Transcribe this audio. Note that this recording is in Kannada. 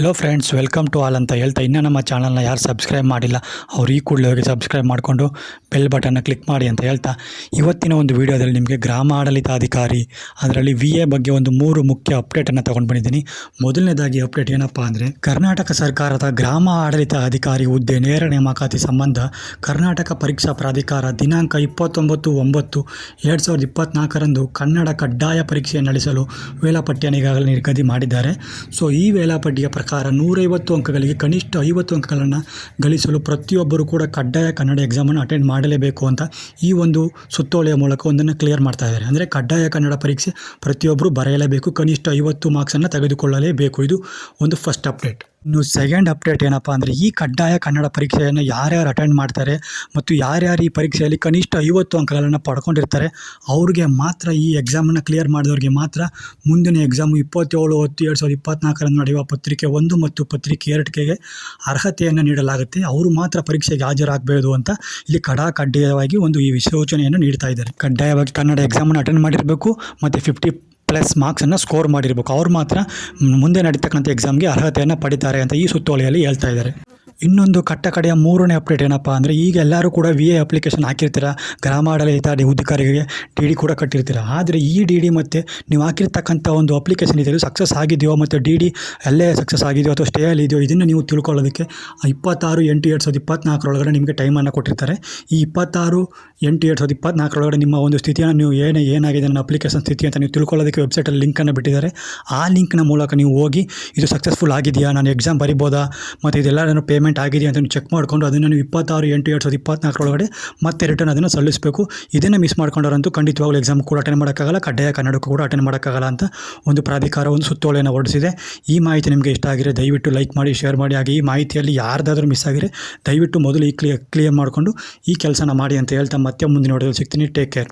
Hello friends welcome to all ಅಂತ ಹೇಳ್ತಾ, ಇನ್ನೂ ನಮ್ಮ ಚಾನಲ್ನ ಯಾರು ಸಬ್ಸ್ಕ್ರೈಬ್ ಮಾಡಿಲ್ಲ, ಅವ್ರು ಈ ಕೂಡಲೇ ಹೋಗಿ ಸಬ್ಸ್ಕ್ರೈಬ್ ಮಾಡಿಕೊಂಡು ಬೆಲ್ ಬಟನ್ನ ಕ್ಲಿಕ್ ಮಾಡಿ ಅಂತ ಹೇಳ್ತಾ, ಇವತ್ತಿನ ಒಂದು ವಿಡಿಯೋದಲ್ಲಿ ನಿಮಗೆ ಗ್ರಾಮ ಆಡಳಿತಾಧಿಕಾರಿ ಅದರಲ್ಲಿ ವಿ ಎ ಬಗ್ಗೆ ಒಂದು ಮೂರು ಮುಖ್ಯ ಅಪ್ಡೇಟನ್ನು ತೊಗೊಂಡು ಬಂದಿದ್ದೀನಿ. ಮೊದಲನೇದಾಗಿ ಅಪ್ಡೇಟ್ ಏನಪ್ಪ ಅಂದರೆ, ಕರ್ನಾಟಕ ಸರ್ಕಾರದ ಗ್ರಾಮ ಆಡಳಿತ ಅಧಿಕಾರಿ ಹುದ್ದೆ ನೇರ ನೇಮಕಾತಿ ಸಂಬಂಧ ಕರ್ನಾಟಕ ಪರೀಕ್ಷಾ ಪ್ರಾಧಿಕಾರ ದಿನಾಂಕ ಇಪ್ಪತ್ತೊಂಬತ್ತು ಒಂಬತ್ತು ಎರಡು ಸಾವಿರದ ಇಪ್ಪತ್ತ್ನಾಲ್ಕರಂದು ಕನ್ನಡ ಕಡ್ಡಾಯ ಪರೀಕ್ಷೆ ನಡೆಸಲು ವೇಳಾಪಟ್ಟಿಯನ್ನು ಈಗಾಗಲೇ ನಿಗದಿ ಮಾಡಿದ್ದಾರೆ. ಸೊ ಈ ವೇಳಾಪಟ್ಟಿಯ ಪ್ರಕಾರ ನೂರೈವತ್ತು ಅಂಕಗಳಿಗೆ ಕನಿಷ್ಠ ಐವತ್ತು ಅಂಕಗಳನ್ನು ಗಳಿಸಲು ಪ್ರತಿಯೊಬ್ಬರೂ ಕೂಡ ಕಡ್ಡಾಯ ಕನ್ನಡ ಎಕ್ಸಾಮನ್ನು ಅಟೆಂಡ್ ಮಾಡಲೇಬೇಕು ಅಂತ ಈ ಒಂದು ಸುತ್ತೋಲೆಯ ಮೂಲಕ ಒಂದನ್ನು ಕ್ಲಿಯರ್ ಮಾಡ್ತಾ ಇದ್ದಾರೆ. ಅಂದರೆ ಕಡ್ಡಾಯ ಕನ್ನಡ ಪರೀಕ್ಷೆ ಪ್ರತಿಯೊಬ್ಬರು ಬರೆಯಲೇಬೇಕು. ಕನಿಷ್ಠ ಐವತ್ತು ಮಾರ್ಕ್ಸನ್ನು ತೆಗೆದುಕೊಳ್ಳಲೇಬೇಕು. ಇದು ಒಂದು ಫಸ್ಟ್ ಅಪ್ಡೇಟ್ ಇನ್ನು ಸೆಕೆಂಡ್ ಅಪ್ಡೇಟ್ ಏನಪ್ಪ ಅಂದರೆ ಈ ಕಡ್ಡಾಯ ಕನ್ನಡ ಪರೀಕ್ಷೆಯನ್ನು ಯಾರ್ಯಾರು ಅಟೆಂಡ್ ಮಾಡ್ತಾರೆ ಮತ್ತು ಯಾರ್ಯಾರು ಈ ಪರೀಕ್ಷೆಯಲ್ಲಿ ಕನಿಷ್ಠ ಐವತ್ತು ಅಂಕಗಳನ್ನು ಪಡ್ಕೊಂಡಿರ್ತಾರೆ, ಅವ್ರಿಗೆ ಮಾತ್ರ ಈ ಎಕ್ಸಾಮನ್ನು ಕ್ಲಿಯರ್ ಮಾಡಿದವ್ರಿಗೆ ಮಾತ್ರ ಮುಂದಿನ ಎಕ್ಸಾಮು ಇಪ್ಪತ್ತೇಳು ಹತ್ತು ಎರಡು ಸಾವಿರದ ಇಪ್ಪತ್ನಾಲ್ಕರಂದು ನಡೆಯುವ ಪತ್ರಿಕೆ ಒಂದು ಮತ್ತು ಪತ್ರಿಕೆ ಎರಡಕ್ಕೆ ಅರ್ಹತೆಯನ್ನು ನೀಡಲಾಗುತ್ತೆ. ಅವರು ಮಾತ್ರ ಪರೀಕ್ಷೆಗೆ ಹಾಜರಾಗಬೇಕು ಅಂತ ಇಲ್ಲಿ ಕಡಾ ಕಡ್ಡಾಯವಾಗಿ ಒಂದು ಈ ಸೂಚನೆಯನ್ನು ನೀಡ್ತಾ ಇದ್ದಾರೆ. ಕಡ್ಡಾಯವಾಗಿ ಕನ್ನಡ ಎಕ್ಸಾಮನ್ನು ಅಟೆಂಡ್ ಮಾಡಿರಬೇಕು, ಮತ್ತು ಫಿಫ್ಟಿ ಪ್ಲಸ್ ಮಾರ್ಕ್ಸನ್ನು ಸ್ಕೋರ್ ಮಾಡಿರಬೇಕು. ಅವ್ರು ಮಾತ್ರ ಮುಂದೆ ನಡೀತಕ್ಕಂಥ ಎಕ್ಸಾಮ್ಗೆ ಅರ್ಹತೆಯನ್ನು ಪಡಿತಾರೆ ಅಂತ ಈ ಸುತ್ತೋಲೆಯಲ್ಲಿ ಹೇಳ್ತಾ ಇದ್ದಾರೆ. ಇನ್ನೊಂದು ಕಟ್ಟ ಕಡೆಯ ಮೂರನೇ ಅಪ್ಡೇಟ್ ಏನಪ್ಪ ಅಂದರೆ ಈಗ ಎಲ್ಲರೂ ಕೂಡ ವಿ ಎ ಅಪ್ಲಿಕೇಶನ್ ಹಾಕಿರ್ತೀರ ಗ್ರಾಮಾಡಳಿತ ಅಧಿಕಾರಿಗಳಿಗೆ ಡಿ ಡಿ ಕೂಡ ಕಟ್ಟಿರ್ತೀರ. ಆದರೆ ಈ ಡಿ ಡಿ ಮತ್ತು ನೀವು ಹಾಕಿರ್ತಕ್ಕಂಥ ಒಂದು ಅಪ್ಲಿಕೇಶನ್ ಇದೆಯೋ ಸಕ್ಸಸ್ ಆಗಿದೆಯೋ ಮತ್ತು ಡಿ ಡಿ ಅಲ್ಲೇ ಸಕ್ಸಸ್ ಆಗಿದೆಯೋ ಅಥವಾ ಸ್ಟೇ ಅಲ್ಲಿ ಇದೆಯೋ ಇದನ್ನು ನೀವು ತಿಳ್ಕೊಳ್ಳೋದಕ್ಕೆ ಇಪ್ಪತ್ತಾರು, ಎಂಟು, ಎರಡು ಸಾವಿರದ ಇಪ್ಪತ್ತ್ನಾಲ್ಕರೊಳಗಡೆ ನಿಮಗೆ ಟೈಮನ್ನು ಕೊಟ್ಟಿರ್ತಾರೆ. ಈ ಇಪ್ಪತ್ತಾರು, ಎಂಟು, ಎರಡು ಸಾವಿರದ ಇಪ್ಪತ್ನಾಲ್ಕರೊಳಗಡೆ ನಿಮ್ಮ ಒಂದು ಸ್ಥಿತಿಯನ್ನು ನೀವು ಏನೇ, ಏನಾಗಿದೆ ನನ್ನ ಅಪ್ಲಿಕೇಶನ್ ಸ್ಥಿತಿ ಅಂತ ನೀವು ತಿಳ್ಕೊಳ್ಳೋದಕ್ಕೆ ವೆಬ್ಸೈಟಲ್ಲಿ ಲಿಂಕನ್ನು ಬಿಟ್ಟಿದ್ದಾರೆ. ಆ ಲಿಂಕ್ನ ಮೂಲಕ ನೀವು ಹೋಗಿ, ಇದು ಸಕ್ಸಸ್ಫುಲ್ ಆಗಿದೆಯಾ? ನಾನು ಎಕ್ಸಾಮ್ ಬರಿಬೋದಾ? ಮತ್ತು ಇದೆಲ್ಲ ನಾನು ಪೇಮೆಂಟ್ ಆಗಿದೆಯಾ ಅಂತ ಚೆಕ್ ಮಾಡಿಕೊಂಡು ಅದನ್ನು ನೀವು ಇಪ್ಪತ್ತಾರು, ಎಂಟು, ಎರಡು ಸಾವಿರದ ಇಪ್ಪತ್ನಾಲ್ಕರೊಳಗಡೆ ಮತ್ತೆ ರಿಟರ್ನ್ ಅದನ್ನು ಸಲ್ಲಿಸಬೇಕು. ಇದನ್ನು ಮಿಸ್ ಮಾಡ್ಕೊಂಡವರಂತೂ ಖಂಡಿತವಾಗ್ಲೂ ಎಕ್ಸಾಮ್ ಕೂಡ ಅಟೆಂಡ್ ಮಾಡೋಕ್ಕಾಗಲ್ಲ, ಕಡ್ಡಾಯ ಕನ್ನಡಕ್ಕೂ ಕೂಡ ಅಟೆಂಡ್ ಮಾಡೋಕ್ಕಾಗಲ್ಲ ಅಂತ ಒಂದು ಪ್ರಾಧಿಕಾರ ಒಂದು ಸುತ್ತೋಲೆಯನ್ನು ಹೊರಡಿಸಿದೆ. ಈ ಮಾಹಿತಿ ನಿಮಗೆ ಇಷ್ಟ ಆಗಿದೆ ದಯವಿಟ್ಟು ಲೈಕ್ ಮಾಡಿ ಶೇರ್ ಮಾಡಿ. ಹಾಗೆ ಈ ಮಾಹಿತಿಯಲ್ಲಿ ಯಾರ್ದಾದ್ರೂ ಮಿಸ್ ಆಗಿದೆ ದಯವಿಟ್ಟು ಮೊದಲು ಈ ಕ್ಲಿಯರ್ ಕ್ಲಿಯರ್ ಮಾಡಿಕೊಂಡು ಈ ಕೆಲಸನ ಮಾಡಿ ಅಂತ ಹೇಳ್ತಾ ಮತ್ತೆ ಮುಂದಿನ ನೋಡೋದು ಸಿಗ್ತೀನಿ. Take care